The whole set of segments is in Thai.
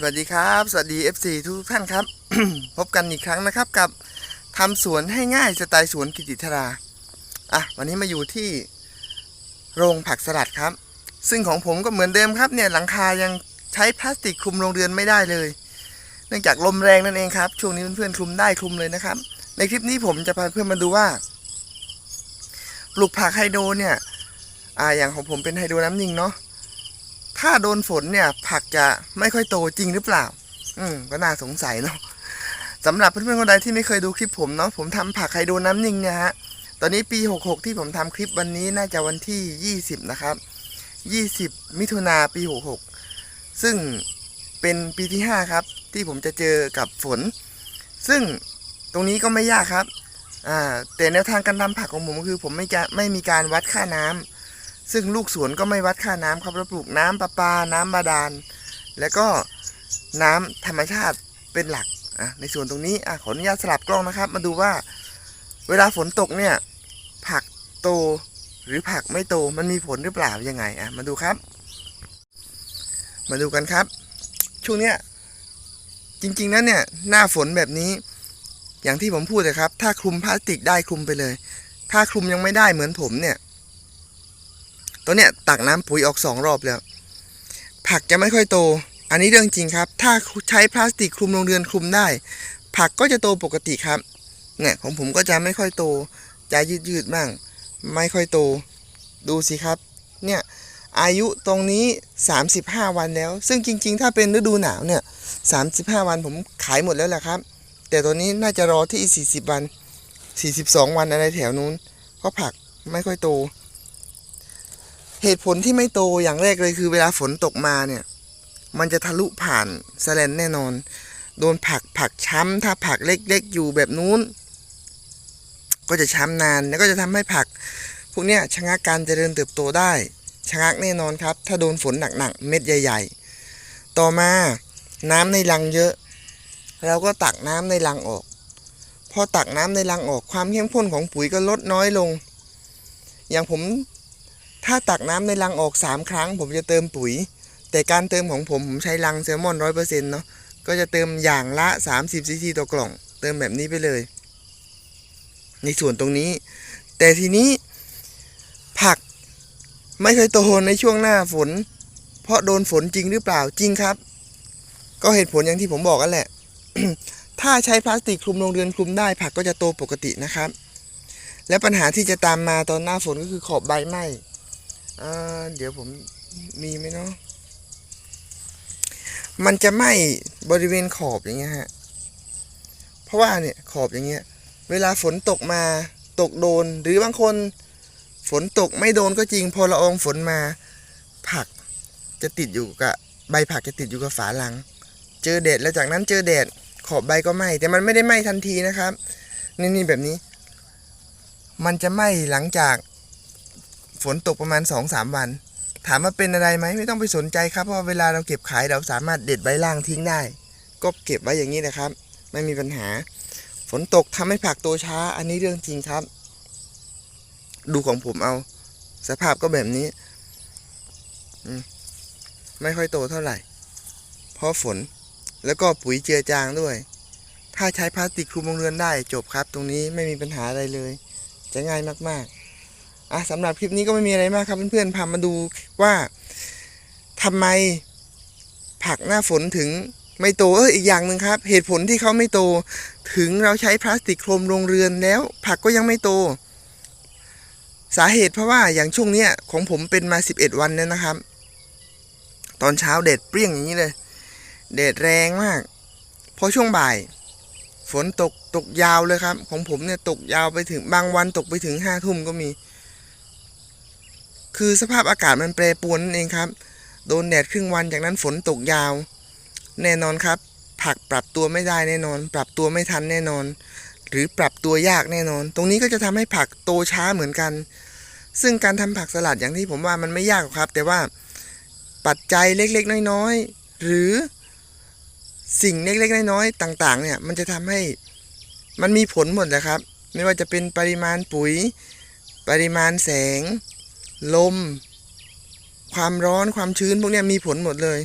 สวัสดีครับ สวัสดี FC ทุกท่านครับ พบกันอีกครั้งนะครับกับทำสวนให้ง่ายสไตล์สวนกิติธราอะวันนี้มาอยู่ที่โรงผักสลัดครับ ซึ่งของผมก็เหมือนเดิมครับเนี่ยหลังคายังใช้พลาสติกคลุมโรงเรือนไม่ได้เลย เนื่องจากลมแรงนั่นเองครับ ช่วงนี้เพื่อนๆคลุมได้คลุมเลยนะครับ ในคลิปนี้ผมจะพาเพื่อนมาดูว่าปลูกผักไฮโดรเนี่ยอ่าอย่างของผมเป็นไฮโดรน้ำนิ่งเนาะ ถ้าโดนฝนเนี่ย ผักจะไม่ค่อยโตจริงหรือเปล่า อืมก็น่าสงสัยเนาะสำหรับเพื่อนๆคนใดที่ไม่เคยดูคลิปผมเนาะผมทำผักไฮโดน้ำนิ่งเนี่ยฮะตอนนี้ปี 66 ที่ผมทำคลิปวันนี้น่าจะวันที่ 20 นะครับ 20 มิถุนาปี 66 ซึ่งเป็นปีที่ 5 ครับ ที่ผมจะเจอกับฝน ซึ่งตรงนี้ก็ไม่ยากครับ อ่าแต่แนวทางการทำผักของผมก็คือผมไม่จะไม่มีการวัดค่าน้ำ ซึ่งลูกสวนก็ไม่วัดค่าน้ำครับเราปลูกน้ำประปา น้ำบาดาล แล้วก็น้ำธรรมชาติเป็นหลักอะในส่วนตรงนี้อะขออนุญาตสลับกล้องนะครับ มาดูว่า เวลาฝนตกเนี่ย ผักโตหรือผักไม่โตมันมีผลหรือเปล่ายังไงอะมาดูครับ มาดูกันครับ ช่วงเนี้ยจริงๆนั้นเนี่ยหน้าฝนแบบนี้ อย่างที่ผมพูดเลยครับ ถ้าคลุมพลาสติกได้คลุมไปเลย ถ้าคลุมยังไม่ได้เหมือนผมเนี่ย ตัวเนี้ยตักน้ำปุ๋ยออกสองรอบแล้ว ผักจะไม่ค่อยโต อันนี้เรื่องจริงครับ ถ้าใช้พลาสติกคลุมโรงเรือนคลุมได้ ผักก็จะโตปกติครับ เนี่ยของผมก็จะไม่ค่อยโต จะยืดยืดบ้าง ไม่ค่อยโต ดูสิครับ เนี่ยอายุตรงนี้ 35 วันแล้ว ซึ่งจริง ๆ ถ้าเป็นฤดูหนาวเนี่ย 35 วันผมขายหมดแล้วแหละครับ แต่ตัวนี้น่าจะรอที่ 40 วัน 42 วันอะไรแถวนู้นเพราะผักไม่ค่อยโต เหตุผลที่ไม่โตอย่างแรกเลยคือเวลาฝนตกมาเนี่ย มันจะทะลุผ่านแสแลนแน่นอน โดนผักผักช้ำ ถ้าผักเล็กๆ อยู่แบบนู้น ก็จะช้ำนานแล้วก็จะทำให้ผัก พวกเนี้ยชะงักการเจริญเติบโตได้ชะงักแน่นอนครับ ถ้าโดนฝนหนักๆ เม็ดใหญ่ ๆ ต่อมาน้ำในรังเยอะ เราก็ตักน้ำในรังออก พอตักน้ำในรังออกความเข้มข้นของปุ๋ยก็ลดน้อยลง อย่างผม ถ้าตักน้ำในรังออก 3 ครั้ง ผมจะเติมปุ๋ย แต่การเติมของผม ผมใช้รังแซลมอนร้อยเปอร์เซ็นต์เนาะก็จะเติมอย่างละ 30ซีซีต่อกล่อง เติมแบบนี้ไปเลย ในส่วนตรงนี้ แต่ทีนี้ผักไม่เคยโตในช่วงหน้าฝน เพราะโดนฝนจริงหรือเปล่าจริงครับ ก็เหตุผลอย่างที่ผมบอกกันแหละ ถ้าใช้พลาสติกคลุมโรงเรือนคลุมได้ ผักก็จะโตปกตินะครับ และปัญหาที่จะตามมาตอนหน้าฝนก็คือขอบใบไหม้ อ่าเดี๋ยวผมมีไหมเนาะมันจะไหม้บริเวณขอบอย่างเงี้ยฮะ เพราะว่าเนี่ยขอบอย่างเงี้ย เวลาฝนตกมาตกโดน หรือบางคน ฝนตกไม่โดนก็จริง พอละอองฝนมา ผักจะติดอยู่กับใบผักจะติดอยู่กับฝาหลัง เจอแดดแล้วจากนั้นเจอแดดขอบใบก็ไหม้แต่มันไม่ได้ไหม้ทันทีนะครับ นี่นี่แบบนี้ มันจะไหม้หลังจาก ฝนตกประมาณ2อสามวัน ถามว่าเป็นอะไรไหมไม่ต้องไปสนใจครับเพราะเวลาเราเก็บขายเราสามารถเด็ดใบล่างทิ้งได้ ก็เก็บไว้อย่างนี้นะครับ ไม่มีปัญหา ฝนตกทำให้ผักโตช้า อันนี้เรื่องจริงครับ ดูของผมเอา สภาพก็แบบนี้ไม่ค่อยโตเท่าไหร่ เพราะฝนแล้วก็ปุ๋ยเจือจางด้วย ถ้าใช้พลาสติกคลุมโรงเรือนได้จบครับ ตรงนี้ไม่มีปัญหาอะไรเลย จะง่ายมากๆ อะสำหรับคลิปนี้ก็ไม่มีอะไรมากครับเพื่อนๆพามาดูว่าทำไมผักหน้าฝนถึงไม่โตเอออีกอย่างหนึ่งครับ เหตุผลที่เขาไม่โต ถึงเราใช้พลาสติกโคลุมโรงเรือนแล้ว ผักก็ยังไม่โต สาเหตุเพราะว่าอย่างช่วงเนี้ยของผมเป็นมา 11 วันแล้วนะครับ ตอนเช้าแดดเปรี้ยงอย่างนี้เลยแดดแรงมากพอช่วงบ่าย ฝนตกตกยาวเลยครับ ของผมเนี่ยตกยาวไปถึงบางวันตกไปถึงห้าทุ่มก็มี คือสภาพอากาศมันแปรปรวนนั่นเองครับ โดนแดดครึ่งวันจากนั้นฝนตกยาว แน่นอนครับ ผักปรับตัวไม่ได้แน่นอน ปรับตัวไม่ทันแน่นอน หรือปรับตัวยากแน่นอน ตรงนี้ก็จะทำให้ผักโตช้าเหมือนกัน ซึ่งการทำผักสลัดอย่างที่ผมว่ามันไม่ยากหรอกครับ แต่ว่าปัจจัยเล็กๆ น้อยๆ หรือสิ่งเล็กๆ น้อยๆ ต่างๆ เนี่ย มันจะทำให้มันมีผลหมดแหละครับ ไม่ว่าจะเป็นปริมาณปุ๋ย ปริมาณแสง ลม ความร้อนความชื้นพวกนี้มีผลหมดเลย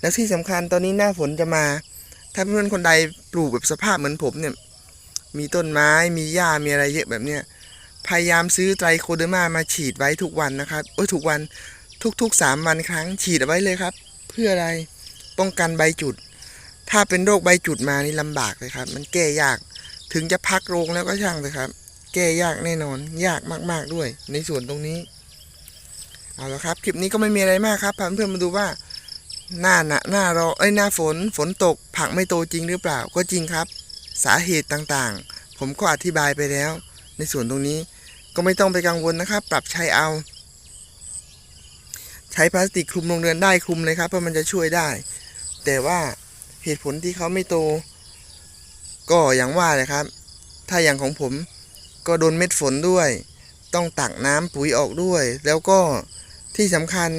แล้วที่สำคัญตอนนี้หน้าฝนจะมา ถ้าเพื่อนๆคนใดปลูกแบบสภาพเหมือนผมเนี่ย มีต้นไม้มีหญ้ามีอะไรเยอะแบบเนี้ยพยายามซื้อไตรโคเดอร์มามาฉีดไว้ทุกวันนะครับโอ้ยทุกวันทุกๆสามวันครั้งฉีดเอาไว้เลยครับ เพื่ออะไรป้องกันใบจุด ถ้าเป็นโรคใบจุดมานี่ลำบากเลยครับ มันแก้ยากถึงจะพักโรงแล้วก็ช่างเลยครับ แก้ยากแน่นอน ยากมาก ๆด้วย ในส่วนตรงนี้ เอาละครับคลิปนี้ก็ไม่มีอะไรมากครับพาเพื่อนๆมาดูว่า หน้าหนะหน้ารอเอ้ยหน้าฝนฝนตก ผักไม่โตจริงหรือเปล่าก็จริงครับ สาเหตุต่างๆ ผมก็อธิบายไปแล้ว ในส่วนตรงนี้ก็ไม่ต้องไปกังวลนะครับ ปรับใช้เอา ใช้พลาสติกคลุมโรงเรือนได้คลุมเลยครับเพราะมันจะช่วยได้ แต่ว่าเหตุผลที่เขาไม่โต ก็อย่างว่าเลยครับ ถ้าอย่างของผมก็โดนเม็ดฝนด้วย ต้องตักน้ำปุ๋ยออกด้วย แล้วก็ ที่สำคัญ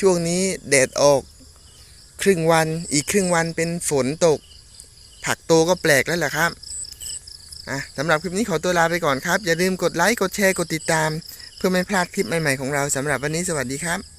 ช่วงนี้แดดออก ครึ่งวันอีกครึ่งวันเป็นฝนตก ผักโตก็แปลกแล้วแหละครับอะสำหรับคลิปนี้ขอตัวลาไปก่อนครับ อย่าลืมกดไลค์กดแชร์กดติดตาม เพื่อไม่พลาดคลิปใหม่ๆของเราสำหรับวันนี้สวัสดีครับ